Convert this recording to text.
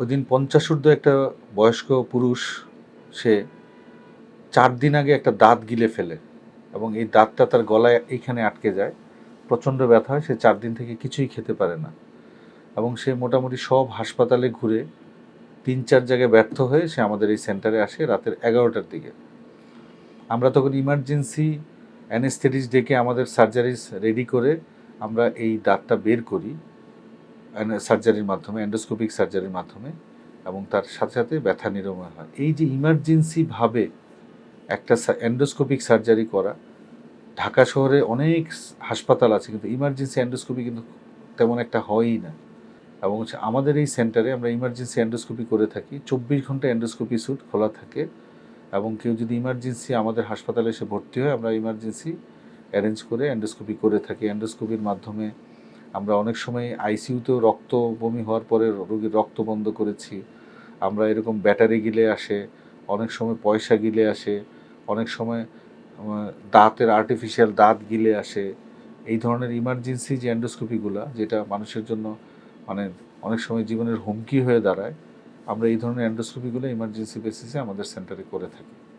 ওই দিন পঞ্চাশ ঊর্ধ্ব একটা বয়স্ক পুরুষ, সে চার দিন আগে একটা দাঁত গিলে ফেলে এবং এই দাঁতটা তার গলায় এইখানে আটকে যায়। প্রচণ্ড ব্যথা হয়, সে চার দিন থেকে কিছুই খেতে পারে না এবং সে মোটামুটি সব হাসপাতালে ঘুরে তিন চার জায়গায় ব্যর্থ হয়ে সে আমাদের এই সেন্টারে আসে রাতের এগারোটার দিকে। আমরা তখন ইমার্জেন্সি অ্যানেস্থেটিস ডেকে আমাদের সার্জারিস রেডি করে আমরা এই দাঁতটা বের করি। সার্জারির মাধ্যমে অ্যান্ডোস্কোপিক সার্জারির মাধ্যমে, এবং তার সাথে সাথে ব্যথা নিরাময় হয়। এই যে ইমার্জেন্সিভাবে একটা অ্যান্ডোস্কোপিক সার্জারি করা, ঢাকা শহরে অনেক হাসপাতাল আছে, কিন্তু ইমার্জেন্সি অ্যান্ডোস্কোপি কিন্তু তেমন একটা হয়ই না। এবং আমাদের এই সেন্টারে আমরা ইমার্জেন্সি অ্যান্ডোস্কোপি করে থাকি। চব্বিশ ঘণ্টা অ্যান্ডোস্কোপি স্যুট খোলা থাকে, এবং কেউ যদি ইমার্জেন্সি আমাদের হাসপাতালে এসে ভর্তি হয়, আমরা ইমার্জেন্সি অ্যারেঞ্জ করে অ্যান্ডোস্কোপি করে থাকি। অ্যান্ডোস্কোপির মাধ্যমে আমরা অনেক সময় আইসিইউতেও রক্ত বমি হওয়ার পরে রোগীর রক্ত বন্ধ করেছি। আমরা এরকম ব্যাটারি গিলে আসে, অনেক সময় পয়সা গিলে আসে, অনেক সময় দাঁতের আর্টিফিশিয়াল দাঁত গিলে আসে। এই ধরনের ইমার্জেন্সি যে এন্ডোস্কোপিগুলো যেটা মানুষের জন্য মানে অনেক সময় জীবনের হুমকি হয়ে দাঁড়ায়, আমরা এই ধরনের অ্যান্ডোস্কোপিগুলো ইমার্জেন্সি বেসিসে আমাদের সেন্টারে করে থাকি।